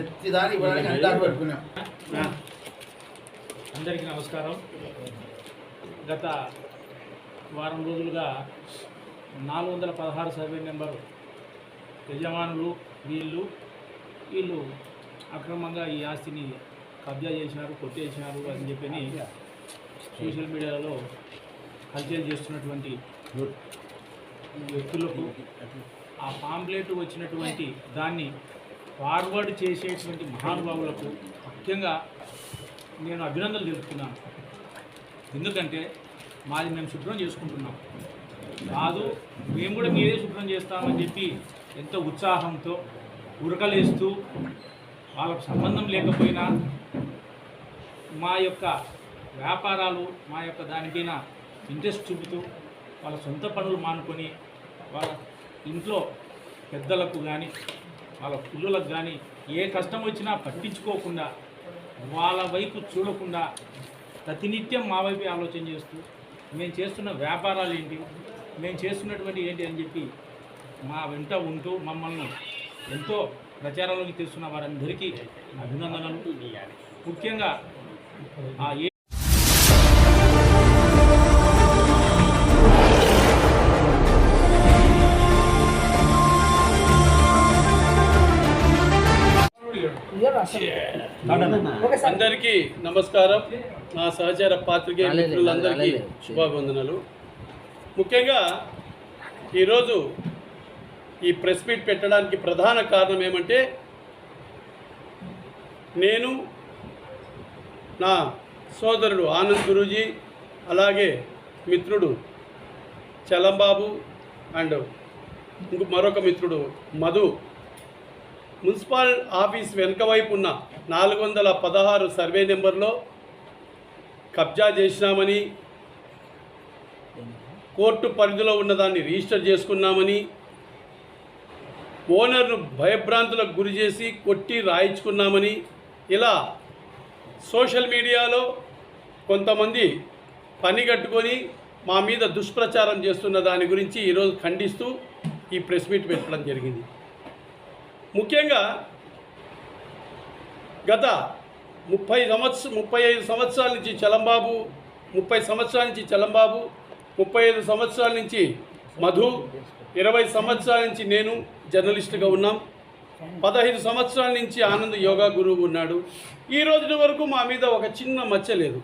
ప్రతి దానికి ఇవ్వడానికి అంతా పెట్టుకున్నాం. అందరికీ నమస్కారం. గత వారం రోజులుగా నాలుగు వందల పదహారు సర్వే నెంబర్ యజమానులు వీళ్ళు వీళ్ళు అక్రమంగా ఈ ఆస్తిని కబ్జా చేసినారు కొట్టేసినారు అని చెప్పని సోషల్ మీడియాలో హల్చల్ చేస్తున్నటువంటి వ్యక్తులకు ఆ పాంప్లెట్ వచ్చినటువంటి దాన్ని ఫార్వర్డ్ చేసేటువంటి మహానుభావులకు ముఖ్యంగా నేను అభినందనలు తెలుపుతున్నాను. ఎందుకంటే మాది మేము శుభ్రం చేసుకుంటున్నాం. కాదు మేము కూడా మీరే శుభ్రం చేస్తామని చెప్పి ఎంతో ఉత్సాహంతో ఉరకలేస్తూ వాళ్ళకు సంబంధం లేకపోయినా మా యొక్క వ్యాపారాలు మా యొక్క దానిపైన ఇంట్రెస్ట్ చూపుతూ వాళ్ళ సొంత పనులు మానుకొని వాళ్ళ ఇంట్లో పెద్దలకు కానీ వాళ్ళ పిల్లలకు కానీ ఏ కష్టం వచ్చినా పట్టించుకోకుండా వాళ్ళ వైపు చూడకుండా ప్రతినిత్యం మా వైపు ఆలోచన చేస్తూ మేము చేస్తున్న వ్యాపారాలు ఏంటి మేము చేస్తున్నటువంటి ఏంటి అని చెప్పి మా వెంట ఉంటూ మమ్మల్ని ఎంతో ప్రచారంలోకి తెస్తున్న వారందరికీ అభినందనలు. ముఖ్యంగా ఆ ఏ అందరికీ నమస్కారం. నా సహచార పాత్రికేయ మిత్రులందరికీ శుభాభివందనలు. ముఖ్యంగా ఈరోజు ఈ ప్రెస్ మీట్ పెట్టడానికి ప్రధాన కారణం ఏమంటే నేను నా సోదరుడు ఆనంద్ గురూజీ అలాగే మిత్రుడు చలంబాబు అండ్ ఇంకో మరొక మిత్రుడు మధు మున్సిపల్ ఆఫీస్ వెనుక వైపు ఉన్న నాలుగు వందల పదహారు సర్వే నెంబర్లో కబ్జా చేసినామని కోర్టు పరిధిలో ఉన్నదాన్ని రిజిస్టర్ చేసుకున్నామని ఓనర్ను భయభ్రాంతులకు గురి చేసి కొట్టి రాయించుకున్నామని ఇలా సోషల్ మీడియాలో కొంతమంది పని కట్టుకొని మా మీద దుష్ప్రచారం చేస్తున్న దాని గురించి ఈరోజు ఖండిస్తూ ఈ ప్రెస్ మీట్ పెట్టడం జరిగింది. ముఖ్యంగా గత ముప్పై సంవత్సరం ముప్పై ఐదు సంవత్సరాల నుంచి చలంబాబు ముప్పై సంవత్సరాల నుంచి చలంబాబు ముప్పై ఐదు సంవత్సరాల నుంచి మధు ఇరవై సంవత్సరాల నుంచి నేను జర్నలిస్ట్గా ఉన్నాం. పదహైదు సంవత్సరాల నుంచి ఆనంద్ యోగా గురువు ఉన్నాడు. ఈ రోజు వరకు మా మీద ఒక చిన్న మచ్చ లేదు.